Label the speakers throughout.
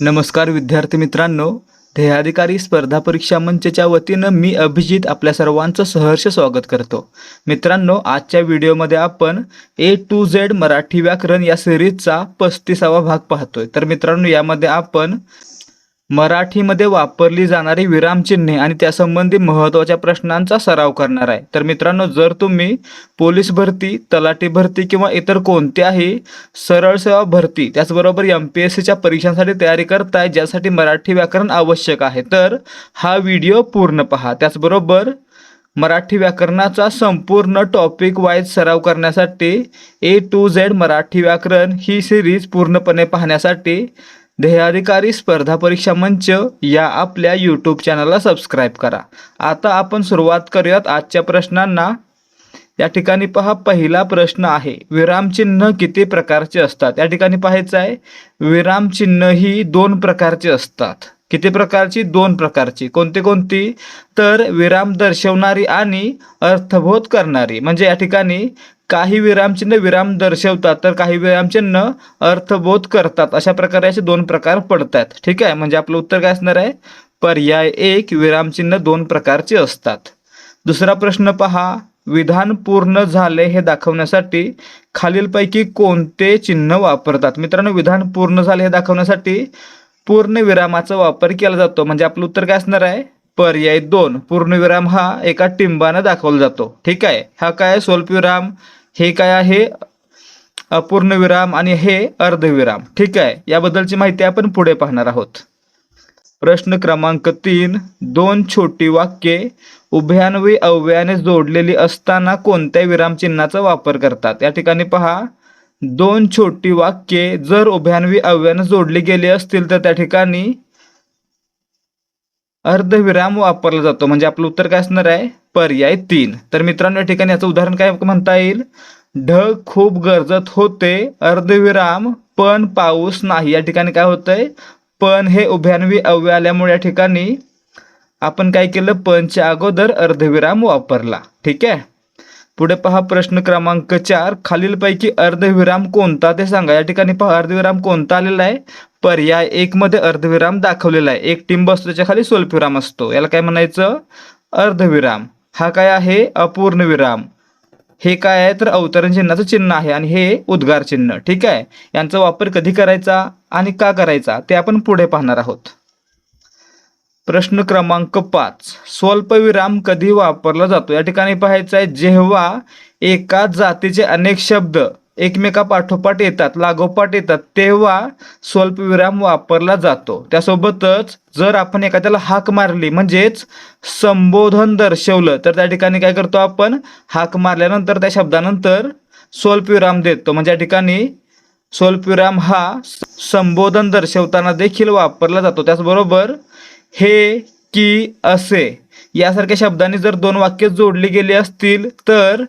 Speaker 1: नमस्कार विद्यार्थी मित्रांनो. ध्येयाधिकारी स्पर्धा परीक्षा मंचच्या वतीनं मी अभिजित आपल्या सर्वांचं सहर्ष स्वागत करतो. मित्रांनो आजच्या व्हिडिओमध्ये आपण ए टू झेड मराठी व्याकरण या सिरीजचा पस्तीसावा भाग पाहतोय. तर मित्रांनो यामध्ये आपण मराठीमध्ये वापरली जाणारी विरामचिन्हे आणि त्यासंबंधी महत्त्वाच्या प्रश्नांचा सराव करणार आहे. तर मित्रांनो जर तुम्ही पोलीस भरती तलाठी भरती किंवा इतर कोणत्याही सरळ सेवा भरती त्याचबरोबर एम पी एस सीच्या परीक्षांसाठी तयारी करताय ज्यासाठी मराठी व्याकरण आवश्यक आहे तर हा व्हिडिओ पूर्ण पहा. त्याचबरोबर मराठी व्याकरणाचा संपूर्ण टॉपिक वाईज सराव करण्यासाठी ए टू झेड मराठी व्याकरण ही सिरीज पूर्णपणे पाहण्यासाठी ध्येयाधिकारी स्पर्धा परीक्षा मंच या आपल्या यूट्यूब चॅनलला सबस्क्राईब करा. आता आपण सुरुवात करूयात आजच्या प्रश्नांना. या ठिकाणी पहा पहिला प्रश्न आहे विरामचिन्ह किती प्रकारचे असतात? या ठिकाणी पाहायचं आहे विरामचिन्ह ही दोन प्रकारचे असतात. किती प्रकारची? दोन प्रकारची. कोणती कोणती? तर विराम दर्शवणारी आणि अर्थबोध करणारी. म्हणजे या ठिकाणी काही विरामचिन्ह विराम दर्शवतात तर काही विरामचिन्ह अर्थबोध करतात. अशा प्रकारे असे दोन प्रकार पडतात. ठीक आहे? म्हणजे आपलं उत्तर काय असणार आहे? पर्याय एक विरामचिन्ह दोन प्रकारचे असतात. दुसरा प्रश्न पहा. विधान पूर्ण झाले हे दाखवण्यासाठी खालीलपैकी कोणते चिन्ह वापरतात? मित्रांनो विधान पूर्ण झाले हे दाखवण्यासाठी पूर्णविरामाचा वापर केला जातो. म्हणजे आपलं उत्तर काय असणार आहे? पर्याय दोन. पूर्णविराम हा एका टिंबानं दाखवला जातो. ठीक आहे? हा काय स्वल्पविराम हे काय आहे? अपूर्णविराम आणि हे अर्धविराम. ठीक आहे? याबद्दलची माहिती आपण पुढे पाहणार आहोत. प्रश्न क्रमांक तीन. दोन छोटी वाक्ये उभयान्वी अव्याने जोडलेली असताना कोणत्या विरामचिन्हाचा वापर करतात? या ठिकाणी पहा. दोन छोटी वाक्ये जर उभ्यानवी अव्यानं जोडली गेली असतील तर त्या ठिकाणी अर्धविराम वापरला जातो. म्हणजे आपलं उत्तर काय असणार आहे? पर्याय तीन. तर मित्रांनो या ठिकाणी याचं उदाहरण काय म्हणता येईल? ढग खूप गरजत होते अर्धविराम पण पाऊस नाही. या ठिकाणी काय होतंय? पण हे उभ्यान्वी अव्य आल्यामुळे या ठिकाणी आपण काय केलं? पणच्या अगोदर अर्धविराम वापरला. ठीक आहे? पुढे पहा प्रश्न क्रमांक चार. खालीलपैकी अर्धविराम कोणता? ते सांगा. या ठिकाणी पहा अर्धविराम कोणता आलेला आहे? पर्याय एक मध्ये अर्धविराम दाखवलेला आहे. एक टिंब असतो त्याच्याखाली स्वल्पविराम असतो. याला काय म्हणायचं? अर्धविराम. हा काय आहे? अपूर्ण विराम हे काय आहे? तर अवतरण चिन्हाचं चिन्ह आहे आणि हे उद्गार चिन्ह. ठीक आहे? यांचा वापर कधी करायचा आणि का करायचा? ते आपण पुढे पाहणार आहोत. प्रश्न क्रमांक पाच. स्वल्पविराम कधी वापरला जातो? या ठिकाणी पाहायचं आहे जेव्हा एकाच जातीचे अनेक शब्द एकमेकापाठोपाठ येतात लागोपाठ येतात तेव्हा स्वल्पविराम वापरला जातो. त्यासोबतच जर आपण एखाद्याला हाक मारली म्हणजेच संबोधन दर्शवलं तर त्या ठिकाणी काय करतो आपण? हाक मारल्यानंतर त्या शब्दानंतर स्वल्पविराम देतो. म्हणजे या ठिकाणी स्वल्पविराम हा संबोधन दर्शवताना देखील वापरला जातो. त्याचबरोबर हे की असे. यासारख्या शब्दांनी जर दोन वाक्य जोडली गेली असतील तर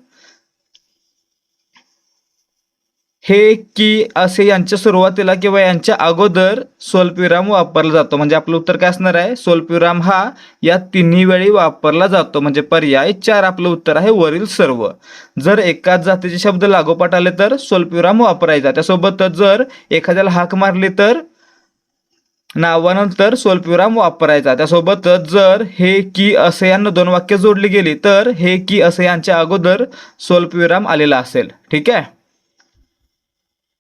Speaker 1: हे की असे यांच्या सुरुवातीला किंवा यांच्या अगोदर स्वल्पविराम वापरला जातो. म्हणजे आपलं उत्तर काय असणार आहे? स्वल्पविराम हा या तिन्ही वेळी वापरला जातो. म्हणजे पर्याय चार आपलं उत्तर आहे वरील सर्व. जर एकाच जातीचे शब्द लागोपाठ आले तर स्वल्पविराम वापरायचा. त्यासोबतच जर एखाद्याला हाक मारली तर नावानंतर स्वल्पविराम वापरायचा. त्यासोबतच जर हे की असे यांना दोन वाक्य जोडली गेली तर हे की असे यांच्या अगोदर स्वल्पविराम आलेला असेल. ठीक आहे?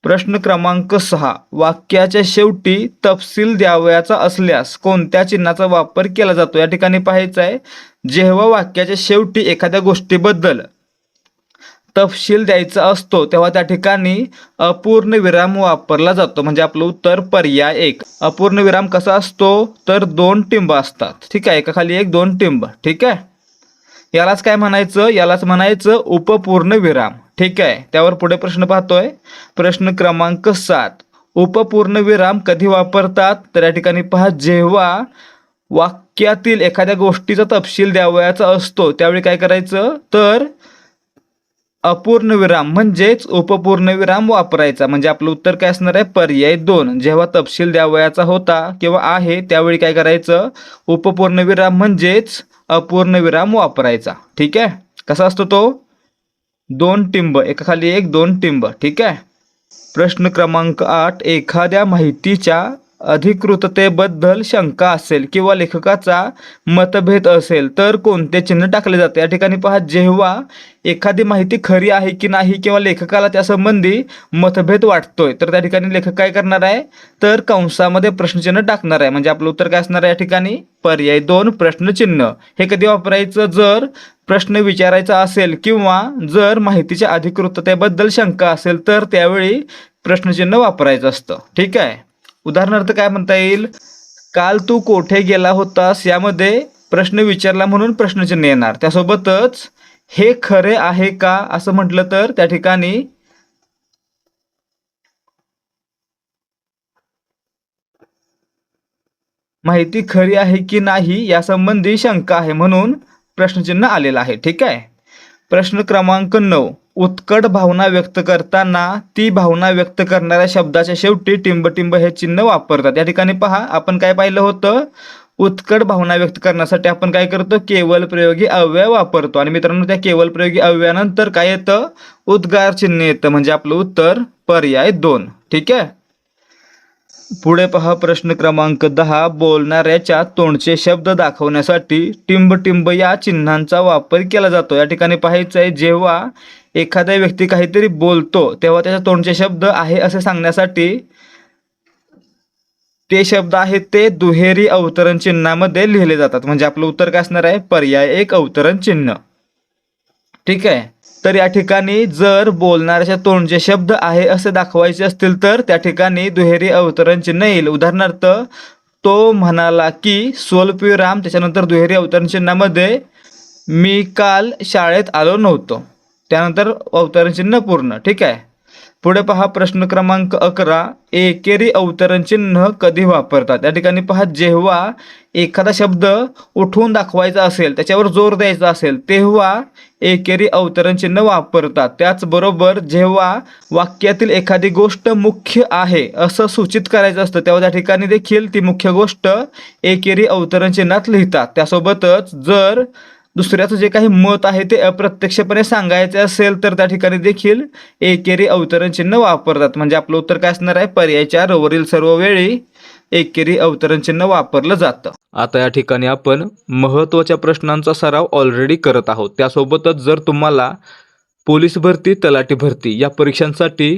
Speaker 1: प्रश्न क्रमांक सहा. वाक्याच्या शेवटी तपशील द्यावयाचा असल्यास कोणत्या चिन्हाचा वापर केला जातो? या ठिकाणी पाहायचं आहे जेव्हा वाक्याच्या शेवटी एखाद्या गोष्टीबद्दल तपशील द्यायचा असतो तेव्हा त्या ठिकाणी अपूर्ण विराम वापरला जातो. म्हणजे आपलं उत्तर पर्याय एक. अपूर्ण विराम कसा असतो? तर दोन टिंब असतात. ठीक आहे? एका खाली एक दोन टिंब. ठीक आहे? यालाच काय म्हणायचं? यालाच म्हणायचं उपपूर्ण विराम. ठीक आहे? त्यावर पुढे प्रश्न पाहतोय. प्रश्न क्रमांक सात. उपपूर्ण विराम कधी वापरतात? तर या ठिकाणी पहा जेव्हा वाक्यातील एखाद्या गोष्टीचा तपशील द्यावयाचा असतो त्यावेळी काय करायचं? तर अपूर्ण विराम म्हणजेच उपपूर्ण विराम वापरायचा. म्हणजे आपलं उत्तर काय असणार आहे? पर्याय दोन. जेव्हा तपशील द्यावयाचा होता किंवा आहे त्यावेळी काय करायचं? उपपूर्ण विराम म्हणजेच अपूर्ण विराम वापरायचा. ठीक आहे? कसा असतो तो? दोन टिंब. एकाखाली एक दोन टिंब. ठीक आहे? प्रश्न क्रमांक आठ. एखाद्या माहितीच्या अधिकृततेबद्दल शंका असेल किंवा लेखकाचा मतभेद असेल तर कोणते चिन्ह टाकले जाते? या ठिकाणी पहा जेव्हा एखादी माहिती खरी आहे की नाही किंवा लेखकाला त्यासंबंधी मतभेद वाटतोय तर त्या ठिकाणी लेखक काय करणार आहे? तर कंसामध्ये प्रश्नचिन्ह टाकणार आहे. म्हणजे आपलं उत्तर काय असणार आहे या ठिकाणी? पर्याय दोन प्रश्नचिन्ह. हे कधी वापरायचं? जर प्रश्न विचारायचा असेल किंवा जर माहितीच्या अधिकृततेबद्दल शंका असेल तर त्यावेळी प्रश्नचिन्ह वापरायचं असतं. ठीक आहे? उदाहरणार्थ काय म्हणता येईल? काल तू कोठे गेला होतास? यामध्ये प्रश्न विचारला म्हणून प्रश्नचिन्ह येणार. त्यासोबतच हे खरे आहे का? असं म्हटलं तर त्या ठिकाणी माहिती खरी आहे की नाही यासंबंधी शंका आहे म्हणून प्रश्नचिन्ह आलेलं आहे. ठीक आहे? प्रश्न क्रमांक नऊ. उत्कट भावना व्यक्त करताना ती भावना व्यक्त करणाऱ्या शब्दाच्या शेवटी टिंबटिंब हे चिन्ह वापरतात. या ठिकाणी पहा आपण काय पाहिलं होतं? उत्कट भावना व्यक्त करण्यासाठी आपण काय करतो? केवल प्रयोगी अव्यय वापरतो. आणि मित्रांनो त्या केवल प्रयोगी अव्ययानंतर काय येतं? उद्गार चिन्ह येतं. म्हणजे आपलं उत्तर पर्याय दोन. ठीक आहे? पुढे पहा प्रश्न क्रमांक दहा. बोलणाऱ्याच्या तोंडचे शब्द दाखवण्यासाठी टिंबटिंब या चिन्हांचा वापर केला जातो. या ठिकाणी पाहायचं आहे जेव्हा एखादा व्यक्ती काहीतरी बोलतो तेव्हा त्याच्या तोंडचे शब्द आहे असे सांगण्यासाठी ते शब्द आहेत ते दुहेरी अवतरण चिन्हामध्ये लिहिले जातात. म्हणजे आपलं उत्तर काय असणार आहे? पर्याय एक अवतरण चिन्ह. ठीक आहे? तर या ठिकाणी जर बोलणाऱ्याच्या तोंडचे शब्द आहे असे दाखवायचे असतील तर त्या ठिकाणी दुहेरी अवतरण चिन्ह येईल. उदाहरणार्थ तो म्हणाला की स्वल्पविराम त्याच्यानंतर दुहेरी अवतरण चिन्हामध्ये मी काल शाळेत आलो नव्हतो. त्यानंतर अवतरण चिन्ह पूर्ण ठीक आहे? पुढे पहा प्रश्न क्रमांक अकरा. एकेरी अवतरण चिन्ह कधी वापरतात? या ठिकाणी पहा जेव्हा एखादा शब्द उठवून दाखवायचा असेल त्याच्यावर जोर द्यायचा असेल तेव्हा एकेरी अवतरण चिन्ह वापरतात. त्याचबरोबर जेव्हा वाक्यातील एखादी गोष्ट मुख्य आहे असं सूचित करायचं असतं तेव्हा त्या ठिकाणी देखील ती मुख्य गोष्ट एकेरी अवतरण चिन्हात लिहितात. त्यासोबतच जर दुसऱ्याचं जे काही मत आहे ते अप्रत्यक्षपणे सांगायचे असेल तर त्या ठिकाणी देखील एकेरी अवतरण चिन्ह वापरतात. म्हणजे आपलं उत्तर काय असणार आहे? पर्याय चार वरील सर्व वेळी एकेरी अवतरण चिन्ह वापरलं जातं. आता या ठिकाणी आपण महत्त्वाच्या प्रश्नांचा सराव ऑलरेडी करत आहोत. त्यासोबतच जर तुम्हाला पोलीस भरती तलाठी भरती या परीक्षांसाठी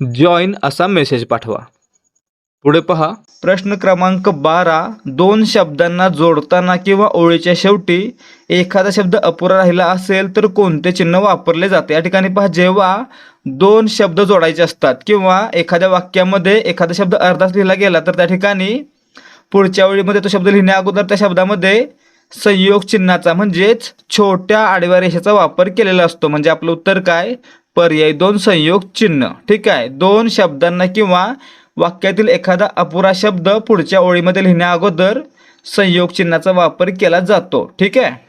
Speaker 1: जॉईन असा मेसेज पाठवा. पुढे पहा. प्रश्न क्रमांक बारा दोन शब्दांना जोडताना किंवा ओळीच्या शेवटी एखादा शब्द अपुरा राहिला असेल तर कोणते चिन्ह वापरले जाते? या ठिकाणी पहा जेव्हा दोन शब्द जोडायचे असतात किंवा एखाद्या वाक्यामध्ये एखादा शब्द अर्धाच लिहिला गेला तर त्या ठिकाणी पुढच्या वेळीमध्ये तो शब्द लिहिण्या अगोदर त्या शब्दामध्ये संयोग चिन्हाचा म्हणजेच छोट्या आडव्या रेषेचा वापर केलेला असतो. म्हणजे आपलं उत्तर काय? पर्याय दोन संयोग चिन्ह. ठीक आहे? दोन शब्दांना किंवा वाक्यातील एखादा अपुरा शब्द पुढच्या ओळीमध्ये लिहिण्या अगोदर संयोग चिन्हाचा वापर केला जातो. ठीक आहे?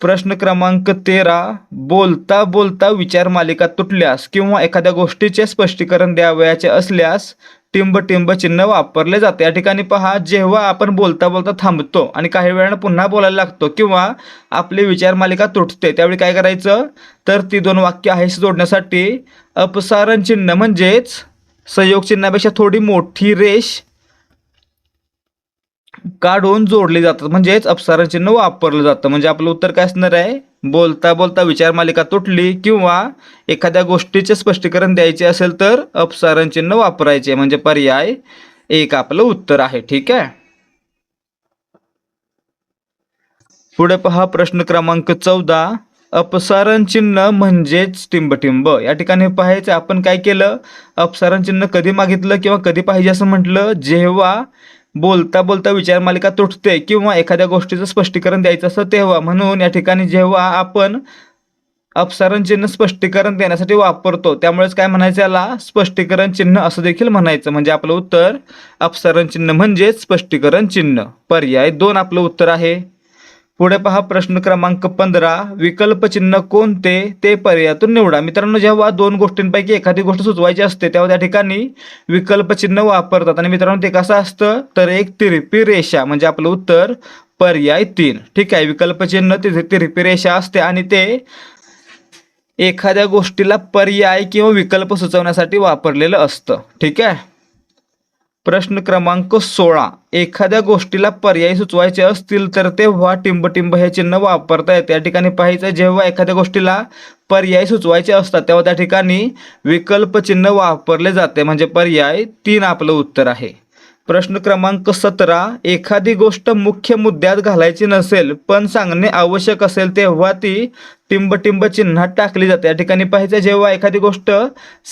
Speaker 1: प्रश्न क्रमांक तेरा बोलता बोलता विचार मालिका तुटल्यास किंवा एखाद्या गोष्टीचे स्पष्टीकरण द्यावयाचे असल्यास टिंब टिंब चिन्ह वापरले जाते. या ठिकाणी पहा जेव्हा आपण बोलता बोलता थांबतो आणि काही वेळानं पुन्हा बोलायला लागतो किंवा आपली विचार मालिका तुटते त्यावेळी काय करायचं? तर ती दोन वाक्य आहेस जोडण्यासाठी. अपसारण चिन्ह म्हणजेच संयोग चिन्हापेक्षा थोडी मोठी रेष काढून जोडले जातात. म्हणजेच अपसारण चिन्ह वापरलं जातं. म्हणजे आपलं उत्तर काय असणार आहे? बोलता बोलता विचार मालिका तुटली किंवा एखाद्या गोष्टीचे स्पष्टीकरण द्यायचे असेल तर अपसारण चिन्ह वापरायचे. म्हणजे पर्याय एक आपलं उत्तर आहे. ठीक आहे? पुढे पहा प्रश्न क्रमांक चौदा. अपसारण चिन्ह म्हणजेच टिंबटिंब. या ठिकाणी पाहायचं आपण काय केलं? अपसारण चिन्ह कधी मागितलं किंवा कधी पाहिजे असं म्हटलं? जेव्हा बोलता बोलता विचार मालिका तुटते किंवा एखाद्या गोष्टीचं स्पष्टीकरण द्यायचं असतं तेव्हा. म्हणून या ठिकाणी जेव्हा आपण अपसारण चिन्ह स्पष्टीकरण देण्यासाठी वापरतो त्यामुळेच काय म्हणायचं याला? स्पष्टीकरण चिन्ह असं देखील म्हणायचं. म्हणजे आपलं उत्तर अपसारण चिन्ह म्हणजेच स्पष्टीकरण चिन्ह. पर्याय दोन आपलं उत्तर आहे. पुढे पहा प्रश्न क्रमांक पंधरा. विकल्प चिन्ह कोणते? ते पर्यायातून निवडा. मित्रांनो जेव्हा दोन गोष्टींपैकी एखादी गोष्ट सुचवायची असते तेव्हा त्या ठिकाणी विकल्प चिन्ह वापरतात. आणि मित्रांनो ते कसं असतं? तर एक तिरपी रेषा म्हणजे आपलं उत्तर पर्याय तीन. ठीक आहे विकल्प चिन्ह तिथे तिरपी रेषा असते आणि ते एखाद्या गोष्टीला पर्याय किंवा विकल्प सुचवण्यासाठी वापरलेलं असतं. ठीक आहे? प्रश्न क्रमांक सोळा. एखाद्या गोष्टीला पर्याय सुचवायचे असतील तर तेव्हा टिंबटिंब हे चिन्ह वापरता येते. या ठिकाणी पाहायचं जेव्हा एखाद्या गोष्टीला पर्याय सुचवायचे असतात तेव्हा त्या ठिकाणी विकल्प चिन्ह वापरले जाते. म्हणजे पर्याय तीन आपलं उत्तर आहे. प्रश्न क्रमांक सतरा एखादी गोष्ट मुख्य मुद्द्यात घालायची नसेल पण सांगणे आवश्यक असेल तेव्हा ती टिंबटिंब चिन्हात टाकली जाते. या ठिकाणी पाहायचं जेव्हा एखादी गोष्ट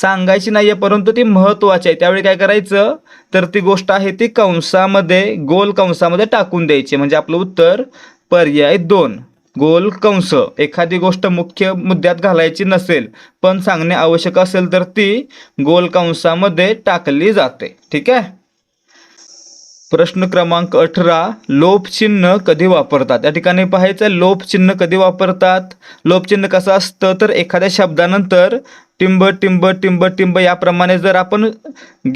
Speaker 1: सांगायची नाही आहे परंतु ती महत्त्वाची आहे त्यावेळी काय करायचं? तर ती गोष्ट आहे ती कंसामध्ये गोल कंसामध्ये टाकून द्यायची. म्हणजे आपलं उत्तर पर्याय दोन. गोल कंस. एखादी गोष्ट मुख्य मुद्द्यात घालायची नसेल पण सांगणे आवश्यक असेल तर ती गोल कंसामध्ये टाकली जाते. ठीक आहे? प्रश्न क्रमांक अठरा लोपचिन्ह कधी वापरतात? या ठिकाणी पाहायचं लोपचिन्ह कधी वापरतात? लोपचिन्ह कसं असतं? तर एखाद्या शब्दानंतर टिंब टिंब टिंब टिंब याप्रमाणे जर आपण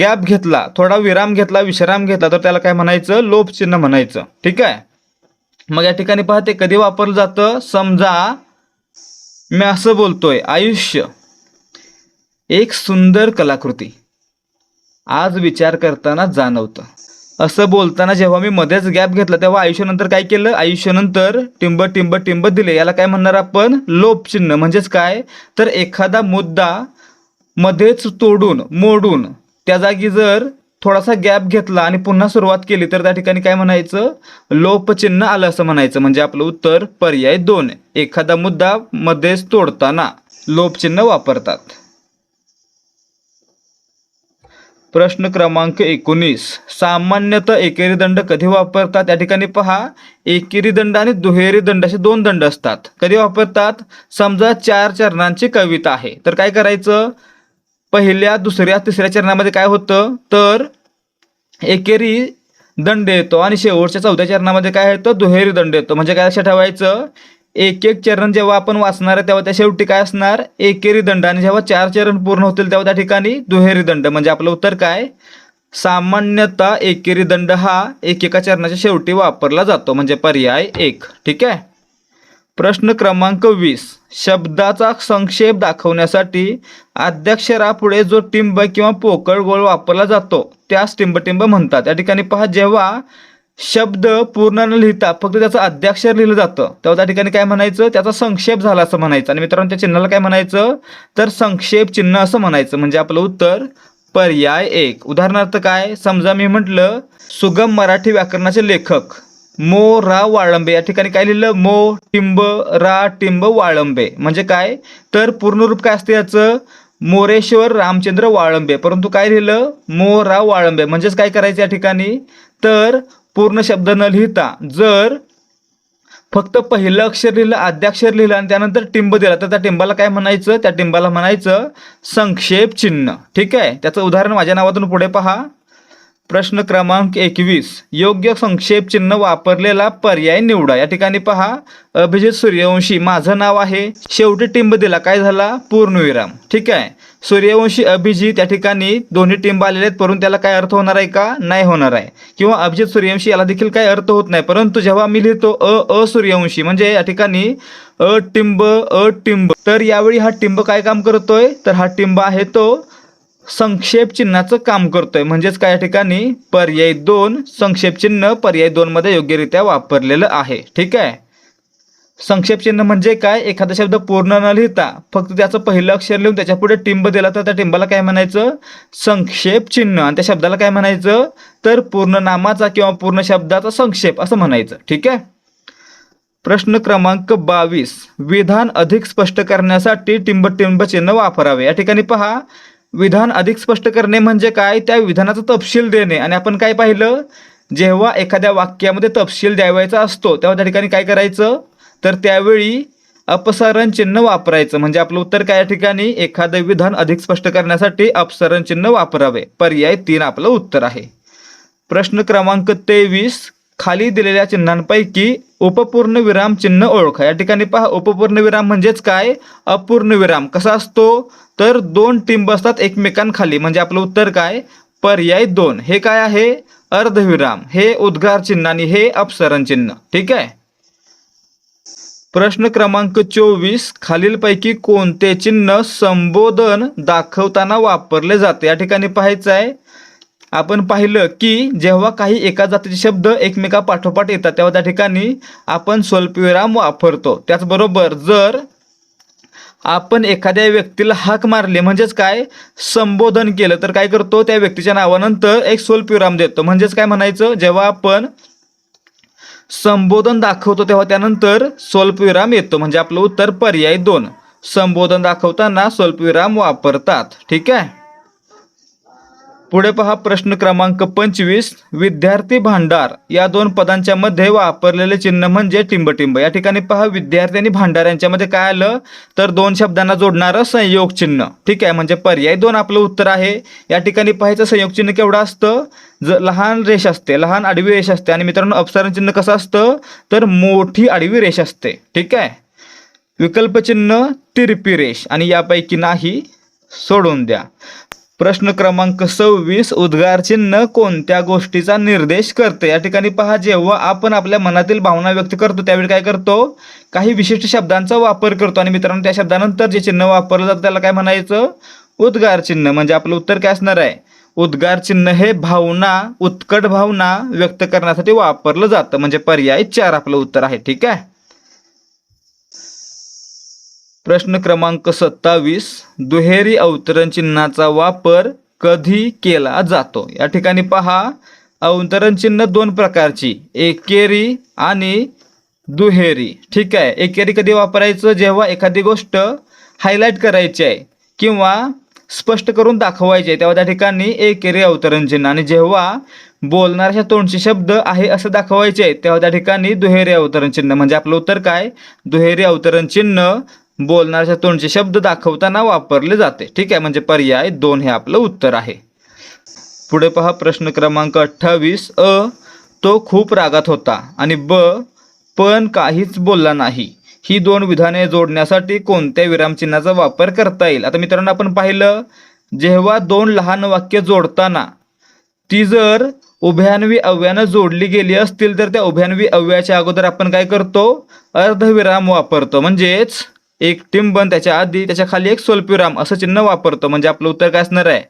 Speaker 1: गॅप घेतला थोडा विराम घेतला विश्राम घेतला तर त्याला काय म्हणायचं? लोपचिन्ह म्हणायचं. ठीक आहे? मग या ठिकाणी पाहते कधी वापरलं जातं? समजा मी असं बोलतोय आयुष्य एक सुंदर कलाकृती. आज विचार करताना जाणवतं. असं बोलताना जेव्हा मी मध्येच गॅप घेतला तेव्हा आयुष्यानंतर काय केलं? आयुष्यानंतर टिंब टिंब टिंब दिले. याला काय म्हणणार आपण? लोपचिन्ह म्हणजेच काय? तर एखादा मुद्दा मध्येच तोडून मोडून त्या जागी जर थोडासा गॅप घेतला आणि पुन्हा सुरुवात केली तर त्या ठिकाणी काय म्हणायचं? लोपचिन्ह आलं असं म्हणायचं. म्हणजे आपलं उत्तर पर्याय दोन. एखादा मुद्दा मध्येच तोडताना लोपचिन्ह वापरतात. प्रश्न क्रमांक एकोणीस. सामान्यतः एकेरी दंड कधी वापरतात? या ठिकाणी पहा. एकेरी दंड आणि दुहेरी दंड असे दोन दंड असतात. कधी वापरतात? समजा चार चरणांची कविता आहे. तर काय करायचं? पहिल्या दुसऱ्या तिसऱ्या चरणामध्ये काय होतं? तर एकेरी दंड येतो आणि शेवटच्या चौथ्या चरणामध्ये काय येतं? दुहेरी दंड येतो. म्हणजे काय लक्षात ठेवायचं? एक एक चरण जेव्हा आपण वाचणार आहे तेव्हा त्या शेवटी काय असणार? एकेरी दंड. आणि जेव्हा चार चरण पूर्ण होतील तेव्हा त्या ठिकाणी दुहेरी दंड. म्हणजे आपलं उत्तर काय? सामान्यतः एकेरी दंड हा एकेका चरणाच्या शेवटी वापरला जातो. म्हणजे पर्याय एक. ठीक आहे? प्रश्न क्रमांक वीस. शब्दाचा संक्षेप दाखवण्यासाठी आद्याक्षरापुढे जो टिंब किंवा पोकळ गोळ वापरला जातो त्यास टिंबटिंब म्हणतात. या ठिकाणी पहा जेव्हा शब्द पूर्ण न लिहिता फक्त त्याचं अद्याक्षर लिहिलं जातं. तेव्हा त्या ठिकाणी काय म्हणायचं? त्याचा संक्षेप झाला असं म्हणायचं. आणि मित्रांनो त्या चिन्हाला काय म्हणायचं? तर संक्षेप चिन्ह असं म्हणायचं. म्हणजे आपलं उत्तर पर्याय एक. उदाहरणार्थ काय? समजा मी म्हटलं सुगम मराठी व्याकरणाचे लेखक मो रा वाळंबे. या ठिकाणी काय लिहिलं? मो टिंब रा टिंब वाळंबे. म्हणजे काय? तर पूर्ण रूप काय असते याचं? मोरेश्वर रामचंद्र वाळंबे. परंतु काय लिहिलं? मो रा वाळंबे. म्हणजेच काय करायचं या ठिकाणी? तर पूर्ण शब्द न लिहिता जर फक्त पहिलं अक्षर लिहिलं आद्याक्षर लिहिलं आणि त्यानंतर टिंब दिला तर त्या टिंबाला काय म्हणायचं? त्या टिंबाला म्हणायचं संक्षेप चिन्ह. ठीक आहे? त्याचं उदाहरण माझ्या नावातून पुढे पहा. प्रश्न क्रमांक एकवीस. योग्य संक्षेप चिन्ह वापरलेला पर्याय निवडा. या ठिकाणी पहा अभिजित सूर्यवंशी माझं नाव आहे. शेवटी टिंब दिला. काय झाला? पूर्णविराम. ठीक आहे? सूर्यवंशी अभिजित या ठिकाणी दोन्ही टिंब आलेले आहेत. परंतु त्याला काय अर्थ होणार आहे का? नाही होणार आहे. किंवा अभिजित सूर्यवंशी याला देखील काय अर्थ होत नाही. परंतु जेव्हा मी लिहितो अ असूर्यवंशी म्हणजे या ठिकाणी अ टिंब अ टिंब तर यावेळी हा टिंब काय काम करतोय? तर हा टिंब आहे तो संक्षेप चिन्हाचं काम करतोय. म्हणजेच काय या ठिकाणी? पर्याय दोन संक्षेप चिन्ह पर्याय दोन मध्ये योग्यरित्या वापरलेलं आहे. ठीक आहे? संक्षेप चिन्ह म्हणजे काय? एखादा शब्द पूर्ण न लिहिता फक्त त्याचं पहिलं अक्षर लिहून त्याच्या पुढे टिंब दिला तर त्या टिंबाला काय म्हणायचं? संक्षेप चिन्ह. आणि त्या शब्दाला काय म्हणायचं? तर पूर्ण नामाचा किंवा पूर्ण शब्दाचा संक्षेप असं म्हणायचं. ठीक आहे? प्रश्न क्रमांक बावीस. विधान अधिक स्पष्ट करण्यासाठी टिंबटिंब चिन्ह वापरावे. या ठिकाणी पहा. विधान अधिक स्पष्ट करणे म्हणजे काय? त्या विधानाचा तपशील देणे. आणि आपण काय पाहिलं? जेव्हा एखाद्या वाक्यामध्ये तपशील द्यावायचा असतो तेव्हा त्या ठिकाणी काय करायचं? तर त्यावेळी अपसारण चिन्ह वापरायचं. म्हणजे आपलं उत्तर काय या ठिकाणी? एखादं विधान अधिक स्पष्ट करण्यासाठी अपसरण चिन्ह वापरावे. पर्याय तीन आपलं उत्तर आहे. प्रश्न क्रमांक तेवीस. खाली दिलेल्या चिन्हांपैकी उपपूर्ण विराम चिन्ह ओळखा. या ठिकाणी पहा उपपूर्ण विराम म्हणजेच काय? अपूर्ण विराम. कसा असतो? तर दोन टीम बसतात एकमेकांखाली. म्हणजे आपलं उत्तर काय? पर्याय दोन. हे काय आहे? अर्धविराम. हे उद्गार चिन्ह आणि हे अपसरण चिन्ह. ठीक आहे? प्रश्न क्रमांक चोवीस. खालीलपैकी कोणते चिन्ह संबोधन दाखवताना वापरले जाते? या ठिकाणी पाहायचं आहे. आपण पाहिलं की जेव्हा काही एका जातीचे शब्द एकमेका पाठोपाठ येतात तेव्हा त्या ठिकाणी आपण स्वल्पविराम वापरतो. त्याचबरोबर जर आपण एखाद्या व्यक्तीला हाक मारले म्हणजेच काय? संबोधन केलं. तर काय करतो? त्या व्यक्तीच्या नावानंतर एक स्वल्पविराम देतो. म्हणजेच काय म्हणायचं? जेव्हा आपण संबोधन दाखवतो तेव्हा त्यानंतर स्वल्पविराम येतो. म्हणजे आपलं उत्तर पर्याय दोन. संबोधन दाखवताना स्वल्पविराम वापरतात. ठीक आहे? पुढे पहा प्रश्न क्रमांक पंचवीस. विद्यार्थी भांडार. या दोन पदांच्या मध्ये वापरलेले चिन्ह म्हणजे टिंबटिंब. या ठिकाणी पहा विद्यार्थी आणि भांडार यांच्यामध्ये काय आलं? तर दोन शब्दांना जोडणारं संयोग चिन्ह. ठीक आहे? म्हणजे पर्याय दोन आपलं उत्तर आहे. या ठिकाणी पाहायचं संयोग चिन्ह केवढं असतं? ज लहान रेष असते. लहान आडवी रेष असते. आणि मित्रांनो अपसारण चिन्ह कसं असतं? तर मोठी आडवी रेष असते. ठीक आहे? विकल्पचिन्ह तिरपी रेष. आणि यापैकी नाही सोडून द्या. प्रश्न क्रमांक सव्वीस उद्गार चिन्ह कोणत्या गोष्टीचा निर्देश करते? या ठिकाणी पहा जेव्हा आपण आपल्या मनातील भावना व्यक्त करतो त्यावेळी काय करतो? काही विशिष्ट शब्दांचा वापर करतो. आणि मित्रांनो त्या शब्दानंतर जे चिन्ह वापरलं जातं त्याला काय म्हणायचं? उद्गार चिन्ह. म्हणजे आपलं उत्तर काय असणार आहे? उद्गार चिन्ह हे भावना उत्कट भावना व्यक्त करण्यासाठी वापरलं जातं. म्हणजे पर्याय चार आपलं उत्तर आहे. ठीक आहे? प्रश्न क्रमांक सत्तावीस दुहेरी अवतरण चिन्हाचा वापर कधी केला जातो? या ठिकाणी पहा अवतरण चिन्ह दोन प्रकारची एकेरी आणि दुहेरी. ठीक आहे एकेरी कधी वापरायचं? जेव्हा एखादी गोष्ट हायलाईट करायची आहे किंवा स्पष्ट करून दाखवायचे आहे तेव्हा त्या ठिकाणी एकेरी अवतरण चिन्ह. आणि जेव्हा बोलणाऱ्या तोंडचे शब्द आहे असं दाखवायचे आहे तेव्हा त्या ठिकाणी दुहेरी अवतरण चिन्ह. म्हणजे आपलं उत्तर काय? दुहेरी अवतरण चिन्ह बोलणाऱ्या तोंडचे शब्द दाखवताना वापरले जाते. ठीक आहे? म्हणजे पर्याय दोन हे आपलं उत्तर आहे. पुढे पहा प्रश्न क्रमांक अठ्ठावीस. अ तो खूप रागात होता आणि ब पण काहीच बोलला नाही. ही दोन विधाने जोडण्यासाठी कोणत्या विरामचिन्हाचा वापर करता येईल? आता मित्रांनो आपण पाहिलं जेव्हा दोन लहान वाक्य जोडताना ती जर उभ्यान्वी अव्यानं जोडली गेली असतील तर त्या उभ्यान्वी अव्याच्या अगोदर आपण काय करतो? अर्धविराम वापरतो. म्हणजेच एक टिंबन त्याच्या आधी त्याच्याखाली एक स्वल्पविराम असं चिन्ह वापरतो. म्हणजे आपलं उत्तर काय असणार आहे?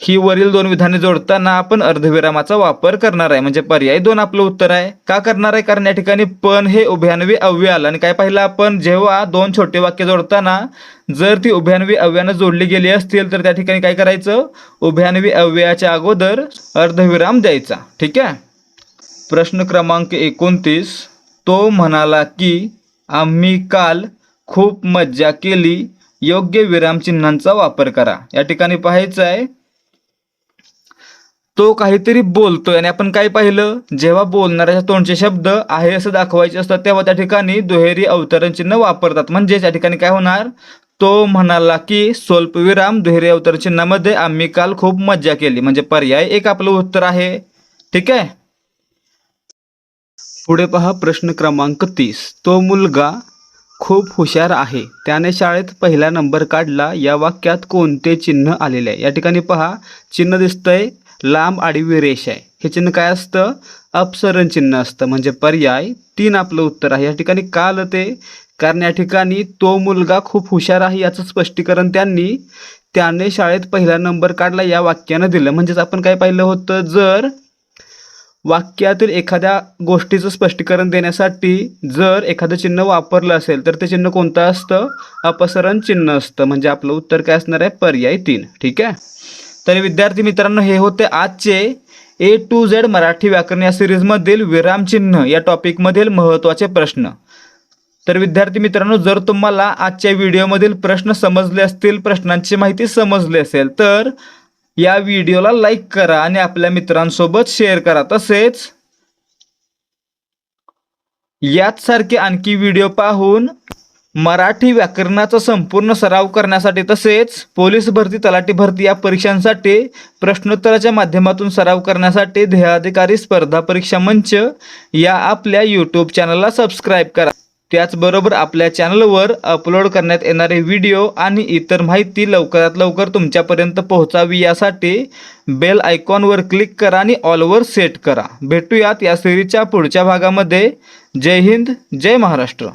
Speaker 1: ही वरील दोन विधाने जोडताना आपण अर्धविरामाचा वापर करणार आहे. म्हणजे पर्याय दोन आपलं उत्तर आहे. का करणार आहे? कारण या ठिकाणी पण हे उभ्यान्वी अव्यय आलं. आणि काय पाहिलं आपण? जेव्हा दोन छोटे वाक्य जोडताना जर ती उभ्यान्वी अव्यानं जोडली गेली असतील तर त्या ठिकाणी काय करायचं? उभ्यान्वी अव्ययाच्या अगोदर अर्धविराम द्यायचा. ठीक आहे? प्रश्न क्रमांक एकोणतीस. तो म्हणाला की आम्ही काल खूप मज्जा केली. योग्य विरामचिन्हांचा वापर करा. या ठिकाणी पाहायचं आहे तो काहीतरी बोलतोय आणि आपण काय पाहिलं? जेव्हा बोलणाऱ्याच्या तोंडचे शब्द आहे असं दाखवायचे असतात तेव्हा त्या ठिकाणी दुहेरी अवतरण चिन्ह वापरतात. म्हणजे त्या ठिकाणी काय होणार? तो म्हणाला की स्वल्पविराम दुहेरी अवतरण चिन्हामध्ये आम्ही काल खूप मज्जा केली. म्हणजे पर्याय एक आपलं उत्तर आहे. ठीक आहे? पुढे पहा प्रश्न क्रमांक तीस. तो मुलगा खूप हुशार आहे. त्याने शाळेत पहिला नंबर काढला. या वाक्यात कोणते चिन्ह आलेले आहे? या ठिकाणी पहा. चिन्ह दिसतंय लांब आडवी रेष आहे. हे चिन्ह काय असतं? अपसरण चिन्ह असतं. म्हणजे पर्याय. तीन आपलं उत्तर आहे. या ठिकाणी का आलं ते? कारण या ठिकाणी तो मुलगा खूप हुशार आहे याचं स्पष्टीकरण त्यांनी त्याने शाळेत पहिला नंबर काढला या वाक्यानं दिलं. म्हणजेच आपण काय पाहिलं होतं? जर वाक्यातील एखाद्या गोष्टीचं स्पष्टीकरण देण्यासाठी जर एखादं चिन्ह वापरलं असेल तर ते चिन्ह कोणतं असतं? अपसरण चिन्ह असतं. म्हणजे आपलं उत्तर काय असणार आहे? पर्याय तीन. ठीक आहे? तर विद्यार्थी मित्रांनो हे होते आजचे ए टू झेड मराठी व्याकरण या सिरीजमधील विरामचिन्ह या टॉपिकमधील महत्त्वाचे प्रश्न. तर विद्यार्थी मित्रांनो जर तुम्हाला आजच्या व्हिडिओमधील प्रश्न समजले असतील प्रश्नांची माहिती समजली असेल तर या व्हिडिओला लाईक करा आणि आपल्या मित्रांसोबत शेअर करा. तसेच याच सारखे आणखी व्हिडिओ पाहून मराठी व्याकरणाचा संपूर्ण सराव करण्यासाठी तसेच पोलीस भरती तलाठी भरती या परीक्षांसाठी प्रश्नोत्तराच्या माध्यमातून सराव करण्यासाठी ध्येयाधिकारी स्पर्धा परीक्षा मंच या आपल्या यूट्यूब चॅनलला सबस्क्राईब करा. त्याचबरोबर आपल्या चॅनलवर अपलोड करण्यात येणारे व्हिडिओ आणि इतर माहिती लवकरात लवकर तुमच्यापर्यंत पोहोचावी यासाठी बेल आयकॉनवर क्लिक करा आणि ऑलवर सेट करा. भेटूयात या सिरीजच्या पुढच्या भागामध्ये. जय हिंद जय महाराष्ट्र.